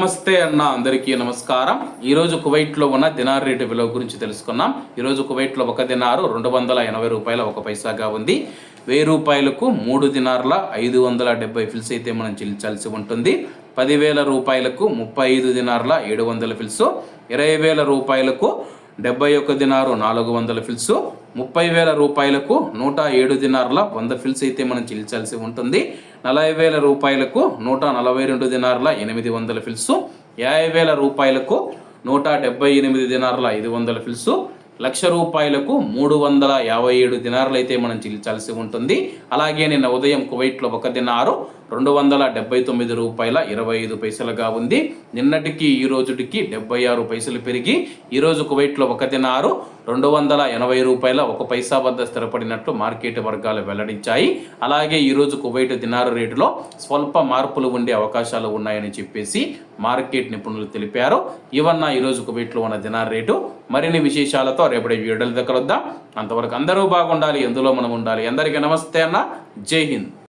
నమస్తే అన్న అందరికీ నమస్కారం. ఈరోజు కువైట్లో ఉన్న దినార్ రేటు విలువ గురించి తెలుసుకున్నాం. ఈరోజు కువైట్లో ఒక దినారు రెండు వందల ఎనభై రూపాయల ఒక పైసాగా ఉంది. వెయ్యి రూపాయలకు మూడు దినార్ల ఐదు వందల డెబ్బై ఫిల్స్ అయితే మనం చెల్లించాల్సి ఉంటుంది. పదివేల రూపాయలకు ముప్పై ఐదు దినార్ల ఏడు వందల ఫిల్స్. ఇరవై వేల రూపాయలకు డెబ్బై ఒక్క దినారు నాలుగు వందల ఫిల్స్. ముప్పై వేల రూపాయలకు నూట ఏడు దినార్ల వంద ఫిల్స్ అయితే మనం చెల్లించాల్సి ఉంటుంది. నలభై వేల రూపాయలకు నూట నలభై రెండు దినార్ల ఎనిమిది వందల ఫిల్స్. యాభై వేల రూపాయలకు నూట డెబ్బై ఎనిమిది దినార్ల ఐదు వందల ఫిల్స్. లక్ష రూపాయలకు మూడు వందల యాభై ఏడు దినారులు అయితే మనం చెల్లించాల్సి ఉంటుంది. అలాగే నిన్న ఉదయం కువైట్లో ఒక దినారు రెండు వందల డెబ్బై తొమ్మిది రూపాయల ఇరవై ఐదు పైసలుగా ఉంది. నిన్నటికి ఈ రోజుటికి డెబ్బై ఆరు పైసలు పెరిగి ఈరోజు కువైట్లో ఒక దినారు రెండు వందల ఎనభై రూపాయల ఒక పైసా వద్ద స్థిరపడినట్లు మార్కెట్ వర్గాలు వెల్లడించాయి. అలాగే ఈరోజు కువైట్ దినారు రేటులో స్వల్ప మార్పులు ఉండే అవకాశాలు ఉన్నాయని చెప్పేసి మార్కెట్ నిపుణులు తెలిపారు. ఇవన్న ఈరోజు కువైట్లో ఉన్న దినార్ రేటు మరిన్ని విశేషాలతో రేపటి వీడియోలు దగ్గర వద్దాం. అంతవరకు అందరూ బాగుండాలి ఎందులో మనం ఉండాలి. అందరికీ నమస్తే అన్న. జై హింద్.